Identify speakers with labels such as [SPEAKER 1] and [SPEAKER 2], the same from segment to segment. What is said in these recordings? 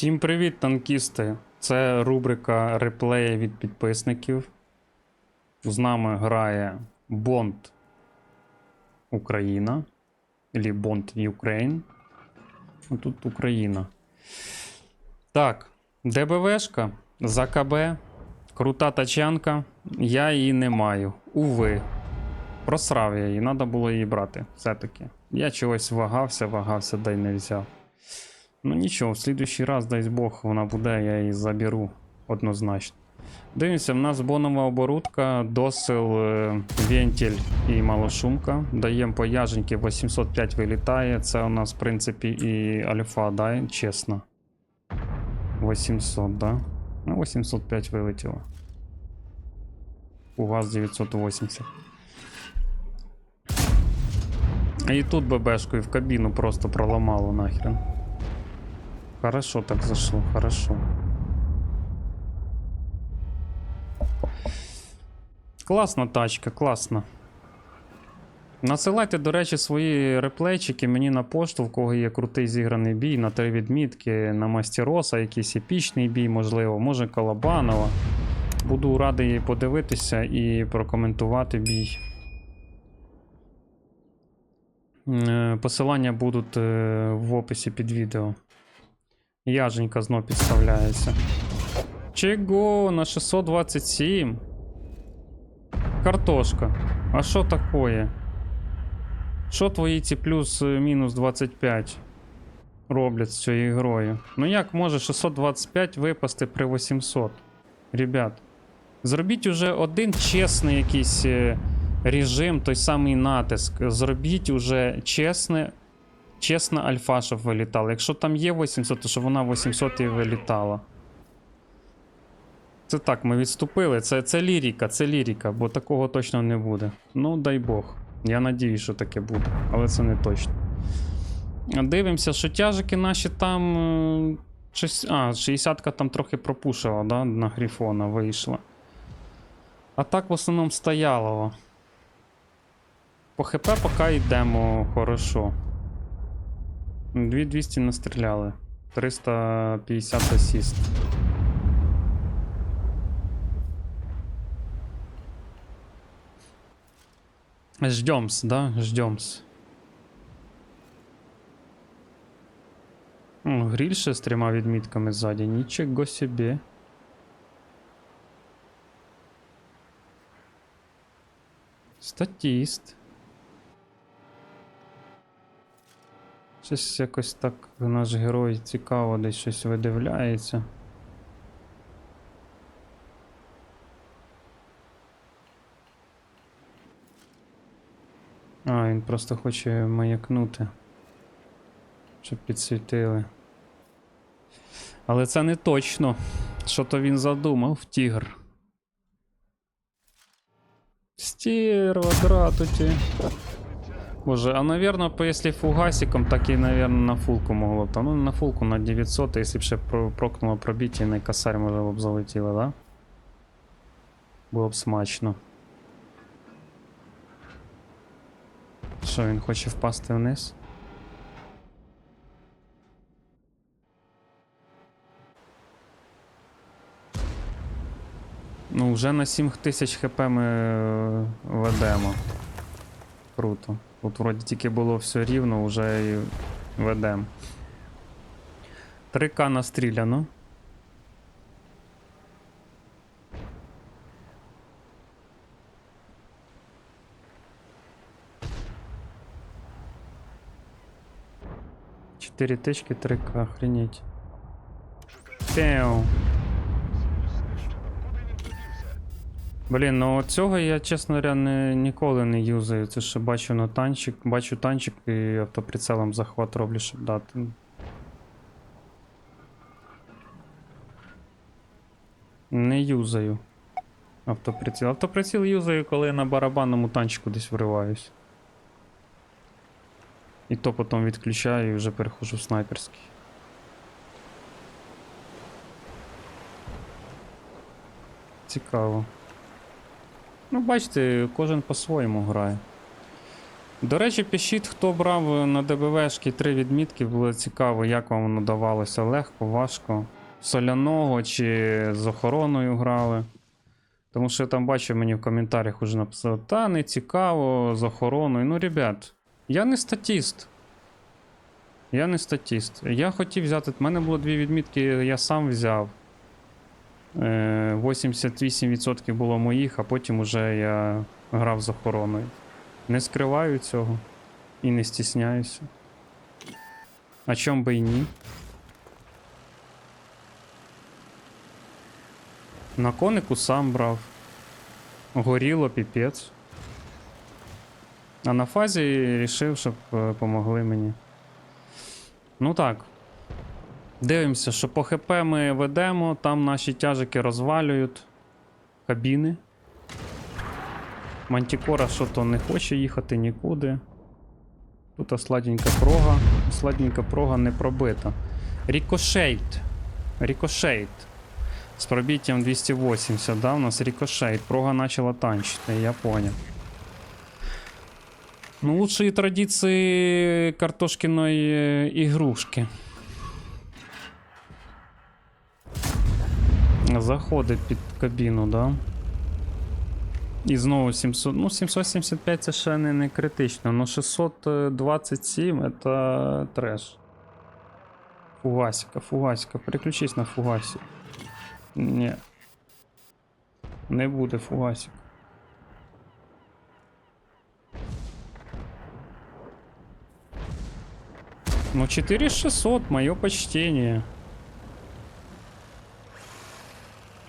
[SPEAKER 1] Всім привіт, танкісти! Це рубрика реплеї від підписників. З нами грає Бонд Україна. Или Бонд Ukraine. Ну, Тут Україна. Так, ДБВшка, ЗКБ, крута тачанка. Я її не маю. Уви. Просрав я її, треба було її брати. Все-таки. Я чогось вагався, вагався, да й не взяв. Ну нічого, в слідуючий раз, дай Бог, вона буде, я її заберу однозначно. Дивимося, в нас бонова оборудка, досил, е, вентиль і малошумка. Даємо по яженьки 805 вилітає. Це у нас, в принципі, і альфа, да, чесно. 800, да? Ну, 805 вилетіло. У вас 980. І тут ББшкою в кабіну просто проламало нахрен. Хорошо так зашло, хорошо. Класна тачка, класна. Насилайте, до речі, свої реплейчики мені на пошту, в кого є крутий зіграний бій, на три відмітки, на Мастероса, якийсь епічний бій, можливо, може Колобанова. Буду радий подивитися і прокоментувати бій. Е, Посилання будуть е, в описі під відео. Яженька знов підставляється. Чего? На 627. Картошка. А що такое? Що твої ці плюс-мінус 25 роблять з цією грою? Ну як може 625 випасти при 800? Ребят, зробіть уже один чесний якийсь е, режим, той самий натиск. Зробіть уже чесне Чесно, альфа, щоб вилітала. Якщо там є 800, то щоб вона 800 і вилітала. Це так, ми відступили. Це, це лірика, це лірика, бо такого точно не буде. Ну, дай Бог. Я надіюсь, що таке буде, але це не точно. Дивимося, що тяжики наші там. е, а, 60-ка там трохи пропушила, да, на грифона вийшла. А так в основному стояло. По ХП поки йдемо хорошо. 2200 настріляли. 350 асіст. Ждемс, да? Ждемс. О, гриль ще з трьома відмітками ззаді. Нічого собі. Статіст. Щось якось так наш герой цікаво десь щось видивляється. А, він просто хоче маякнути. Щоб підсвітили. Але це не точно. Що то він задумав, тігр. Стерва, дратуті. Боже, а наверное, если фугасиком, так и, наверное, на фулку могло. Там, ну, на фулку на 900, если б ще прокнуло пробиття, і на косарь може б залетіло, да? Було б смачно. Що, він хоче впасти вниз? Ну, вже на 7000 хп ми е, ведемо. Круто. Тут вроді тільки було все рівно, вже і ведемо. 3К настріляно. Чотири тички, 3К, охренеть. Пеу. Блін, ну цього я, чесно говоря, не, ніколи не юзаю. Це ще бачу на танчик, бачу танчик і автоприцелом захват роблю, щоб дати. Не юзаю. Автоприціл. Автоприціл юзаю, коли я на барабанному танчику десь вриваюсь. І то потім відключаю і вже перехожу в снайперський. Цікаво. Ну, бачите, кожен по-своєму грає. До речі, пишіть, хто брав на ДБВшки три відмітки, було цікаво, як вам воно давалося. Легко, важко. Соляного чи з охороною грали. Тому що я там бачу, мені в коментарях уже написали, та не цікаво, з охороною. Ну, ребят, я не статіст. Я не статіст. Я хотів взяти. В мене було дві відмітки, я сам взяв. Е, 88% було моїх, а потім уже я грав з охороною. Не скриваю цього і не стісняюся. А чом би і ні? На конику сам брав. Горіло піпець. А на фазі рішив, щоб е, помогли мені. Ну так. Дивимося, що по ХП ми ведемо, там наші тяжики розвалюють кабіни. Мантікора що то не хоче їхати нікуди. Тут сладенька прога. Сладенька прога не пробита. Рікошейт. Рікошейт. З пробиттям 280, да, у нас рикошейт. Прога начала танчити, я понял. Ну, лучшие традиции картошкиной э, Заходить під кабіну, да? І знову 700. Ну, 775 це ще не, не критично, но 627 це треш. Фугасика, фугасика, переключись на фугасі. Ні. Не буде фугасик. Ну, 4600, мое почтение.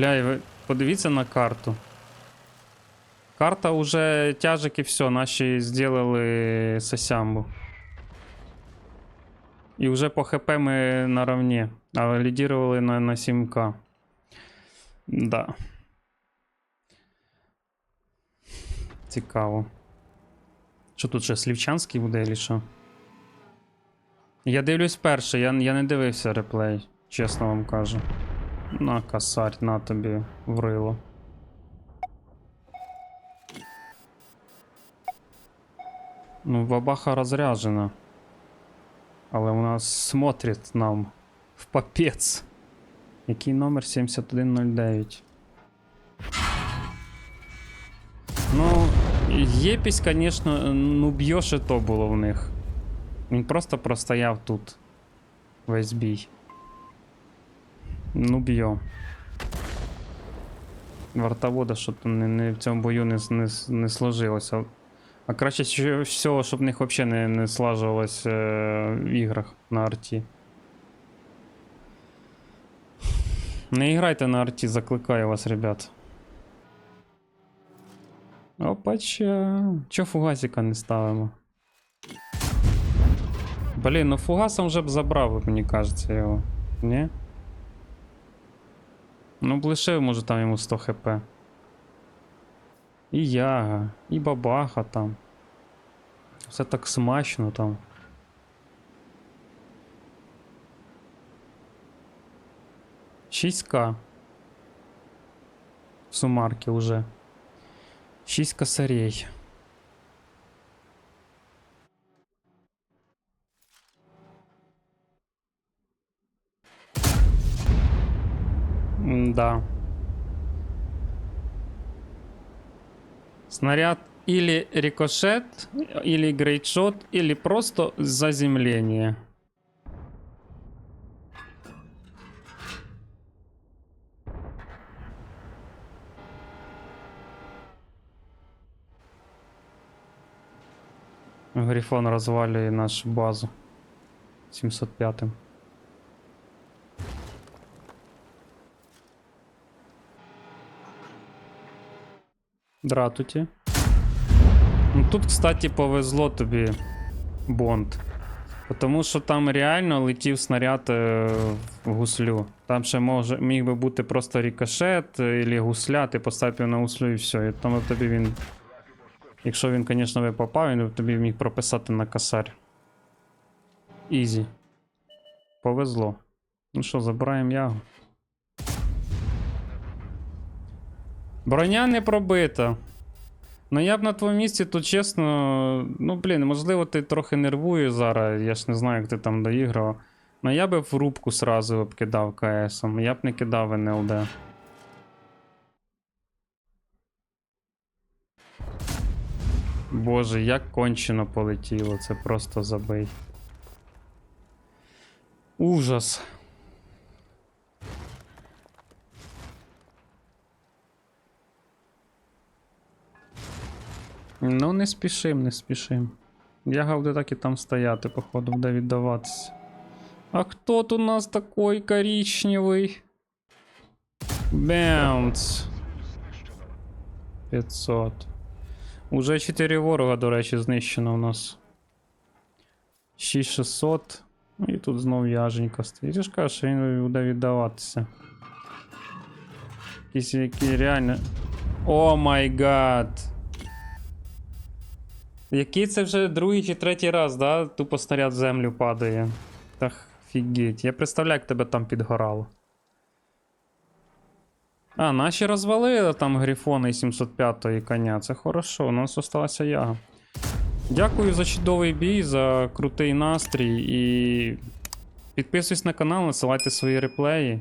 [SPEAKER 1] Бля, і ви подивіться на карту. Карта уже тяжики все, наші зробили сосямбу. І вже по ХП ми наравні, але лідірували на, на 7К. Да. Цікаво. Що тут ще Слівчанський буде, чи що? Я дивлюсь перше, я, я не дивився реплей, чесно вам кажу. На косарь, на тобі врило. Ну, бабаха розряджена. Але у нас смотрить нам в попець. Який номер 7109? Ну, єпісь, звісно, ну б'єш і то було в них. Він просто простояв тут. Весь бій. Ну б'є. Вартовода, що то не, не в цьому бою не, не, не сложилося. А краще всього, щоб в них взагалі не, не слажувалось е, в іграх на арті. Не грайте на арті, закликаю вас, ребят. Опача. Чо фугасика не ставимо? Блін, ну фугасом вже б забрав, мені кажеться, його. Ні? Ну, б лишив, може, там йому 100 хп. І яга, і бабаха там. Все так смачно там. Шість к сумарки уже. Шість косарей. Да. Снаряд или рикошет, или грейдшот, или просто заземление. Грифон розвалює нашу базу 705. Дратуті. Ну тут, кстати, повезло тобі Бонд. Тому що там реально летів снаряд е, в гуслю. Там ще може, міг би бути просто рикошет або гусля, ти поставив на гуслю і все. І там тобі він. Якщо він, звісно, би попав, він тобі міг прописати на косарь. Ізі. Повезло. Ну що, забираємо ягу. Броня не пробита. Ну я б на твоєму місці, то чесно, ну блін, можливо, ти трохи нервуєш зараз, я ж не знаю, як ти там доіграв. Ну я би в рубку сразу б кидав КСом, я б не кидав НЛД. Боже, як кончено полетіло, це просто забий. Ужас. Ну, не спішим, не спішим. Я гавди так і там стояти, походу, буде віддаватися. А хто тут у нас такой коричневий? Бемц. 500. Уже 4 ворога, до речі, знищено у нас. 6600. Ну і тут знов яженька стоїть. Я ж кажу, що він буде віддаватися. Якісь які реально. О май гад! Який це вже другий чи третій раз, да? Тупо снаряд в землю падає. Та фігеть. Я представляю, як тебе там підгорало. А, наші розвалили там грифони 705 і коня. Це хорошо, у нас осталася яга. Дякую за чудовий бій, за крутий настрій і підписуйтесь на канал, насилайте свої реплеї.